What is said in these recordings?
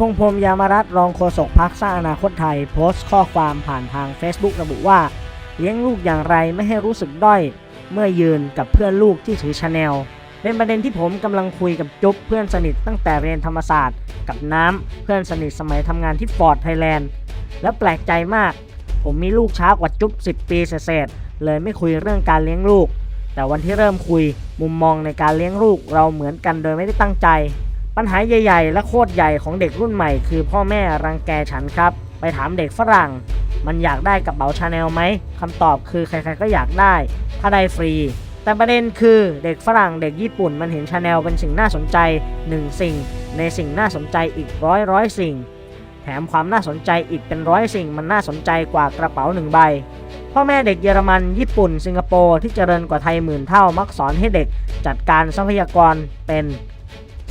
พรมยามรัตรองโฆษกพักสร้างอนาคตไทย โพสต์ข้อความผ่านทาง Facebook ระบุว่า เลี้ยงลูกอย่างไรไม่ให้รู้สึกด้อย เมื่อยืนกับเพื่อนลูกที่ถือชาแนลเป็นประเด็นที่ผมกำลังคุยกับจุ๊บเพื่อนสนิทตั้งแต่เรียนธรรมศาสตร์ กับน้ำเพื่อนสนิทสมัยทำงานที่ฟอร์ดไทยแลนด์แล้วแปลกใจมาก ผมมีลูกช้ากว่าจุ๊บ10 ปีเศษเลยไม่คุยเรื่องการเลี้ยงลูก แต่วันที่เริ่มคุยมุมมองในการเลี้ยงลูกเราเหมือนกันโดยไม่ได้ตั้งใจ ปัญหาใหญ่ ๆ และโคตรใหญ่ของเด็กรุ่นใหม่คือพ่อแม่รังแกฉันครับ ไปถามเด็กฝรั่ง มันอยากได้กระเป๋าชาแนลไหมคำตอบคือใครๆก็อยากได้ ถ้าได้ฟรี แต่ประเด็นคือเด็กฝรั่งเด็กญี่ปุ่นมันเห็นชาแนลเป็นสิ่งน่าสนใจหนึ่งสิ่ง ในสิ่งน่าสนใจอีกร้อยร้อยสิ่ง แถมความน่าสนใจอีกเป็นร้อยสิ่งมันน่าสนใจกว่ากระเป๋าหนึ่งใบพ่อแม่เด็กเยอรมัน ญี่ปุ่น สิงคโปร์ที่เจริญกว่าไทยหมื่นเท่ามักสอนให้เด็กจัดการทรัพยากรเป็น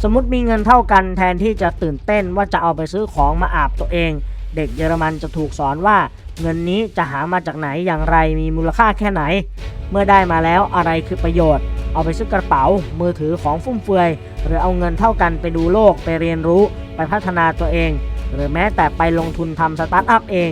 สมมติมีเงินเท่ากันแทนที่จะตื่นเต้นว่าจะเอาไปซื้อของมาอาบตัวเอง เด็กเยอรมันจะถูกสอนว่า เงินนี้จะหามาจากไหนอย่างไรมีมูลค่าแค่ไหน เมื่อได้มาแล้วอะไรคือประโยชน์ เอาไปซื้อกระเป๋า มือถือของฟุ่มเฟือย หรือเอาเงินเท่ากันไปดูโลกไปเรียนรู้ ไปพัฒนาตัวเอง หรือแม้แต่ไปลงทุนทำสตาร์ทอัพเอง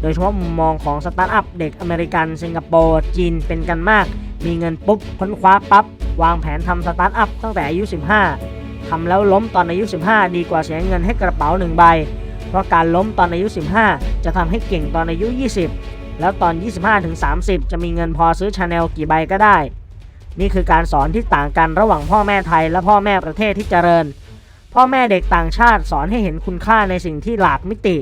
โดยเฉพาะมุมมองของสตาร์ทอัพเด็กอเมริกันสิงคโปร์จีนเป็นกันมาก มีเงินปุ๊บค้นคว้าปั๊บวางแผนทำสตาร์ทอัพตั้งแต่อายุ 15 ทำแล้วล้มตอนอายุ 15 ดีกว่าเสียเงินให้กระเป๋าหนึ่งใบ เพราะการล้มตอนอายุ 15 จะทำให้เก่งตอนอายุ 20 แล้วตอน 25ถึง30จะมีเงินพอซื้อชาแนลกี่ใบก็ได้ นี่คือการสอนที่ต่างกันระหว่างพ่อแม่ไทยและพ่อแม่ประเทศที่เจริญ พ่อแม่เด็กต่างชาติสอนให้เห็นคุณค่าในสิ่งที่หลากมิติ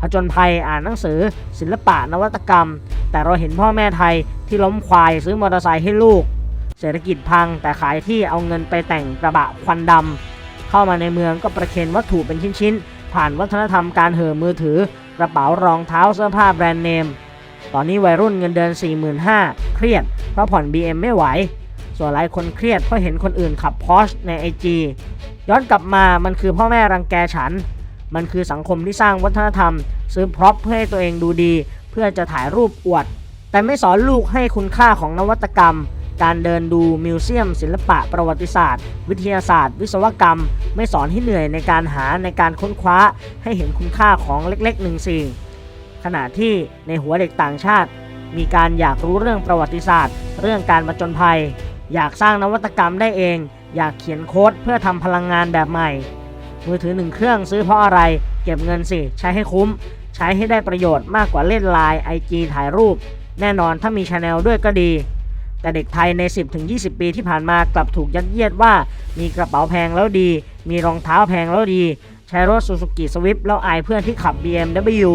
ผจญภัยอ่านหนังสือ ศิลปะนวัตกรรม แต่เราเห็นพ่อแม่ไทยที่ล้มควายซื้อมอเตอร์ไซค์ให้ลูก เศรษฐกิจพังแต่ขายที่เอาเงินไปแต่งกระบะควันดำเข้ามาในเมืองก็ประเคนวัตถุเป็นชิ้นๆ ผ่านวัฒนธรรมการเห่อมือถือกระเป๋ารองเท้าเสื้อผ้าแบรนด์เนม ตอนนี้วัยรุ่นเงินเดือน 45,000 เครียด เพราะผ่อน BM ไม่ไหว ส่วนหลายคนเครียดเพราะเห็นคนอื่นขับพอชใน IG ย้อนกลับมามันคือพ่อแม่รังแกฉัน มันคือสังคมที่สร้างวัฒนธรรม ซื้อพร็อพเพื่อให้ตัวเองดูดี เพื่อจะถ่ายรูปอวด แต่ไม่สอนลูกให้คุณค่าของนวัตกรรม การเดินดูมิวเซียม ศิลปะประวัติศาสตร์ วิทยาศาสตร์ วิศวกรรม ไม่สอนให้เหนื่อยในการหาในการค้นคว้า ให้เห็นคุณค่าของเล็กๆหนึ่งสิ่งขณะที่ในหัวเด็กต่างชาติ มีการอยากรู้เรื่องประวัติศาสตร์ เรื่องการประจนภัย อยากสร้างนวัตกรรมได้เอง อยากเขียนโค้ดเพื่อทำพลังงานแบบใหม่ มือถือหนึ่งเครื่องซื้อเพราะอะไร เก็บเงินสิ ใช้ให้คุ้ม ใช้ให้ได้ประโยชน์มากกว่าเล่นไลน์ไอจีถ่ายรูป แน่นอนถ้ามีชาแนลด้วยก็ดี แต่เด็กไทยใน 10-20 ปีที่ผ่านมากลับถูกยัดเยียดว่า มีกระเป๋าแพงแล้วดี มีรองเท้าแพงแล้วดี ใช้รถซูซูกิสวิฟแล้วอายเพื่อนที่ขับ BMW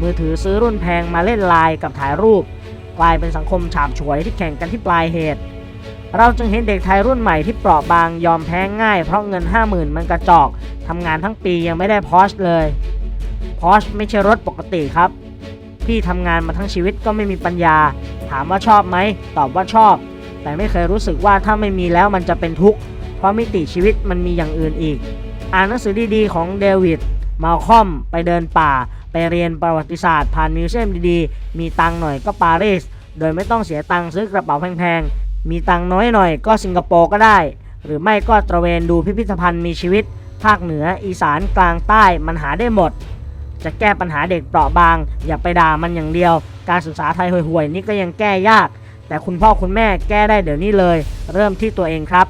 มือถือซื้อรุ่นแพงมาเล่นไลน์กับถ่ายรูป กลายเป็นสังคมฉาบฉวยที่แข่งกันที่ปลายเหตุ เราจึงเห็นเด็กไทยรุ่นใหม่ที่เปราะบางยอมแพ้ง่ายเพราะเงิน 50,000 มันกระจอกทำงานทั้งปียังไม่ได้พอชเลยพอชไม่ใช่รถปกติครับ พี่ทำงานมาทั้งชีวิตก็ไม่มีปัญญา ถามว่าชอบไหมตอบว่าชอบ แต่ไม่เคยรู้สึกว่าถ้าไม่มีแล้วมันจะเป็นทุกข์เพราะมิติชีวิตมันมีอย่างอื่นอีก อ่านหนังสือดีๆของเดวิดมาลคอมไปเดินป่า ไปเรียนประวัติศาสตร์ผ่านมิวเซียมดีๆ มีตังหน่อยก็ปารีสโดยไม่ต้องเสียตังซื้อกระเป๋าแพงๆ มีตังน้อยหน่อยก็สิงคโปร์ก็ได้ หรือไม่ก็ตระเวนดูพิพิธภัณฑ์มีชีวิต ภาคเหนืออีสานกลางใต้มันหาได้หมด จะแก้ปัญหาเด็กเปราะบาง อย่าไปด่ามันอย่างเดียว การศึกษาไทยห่วยๆนี่ก็ยังแก้ยาก แต่คุณพ่อคุณแม่แก้ได้เดี๋ยวนี้เลย เริ่มที่ตัวเองครับ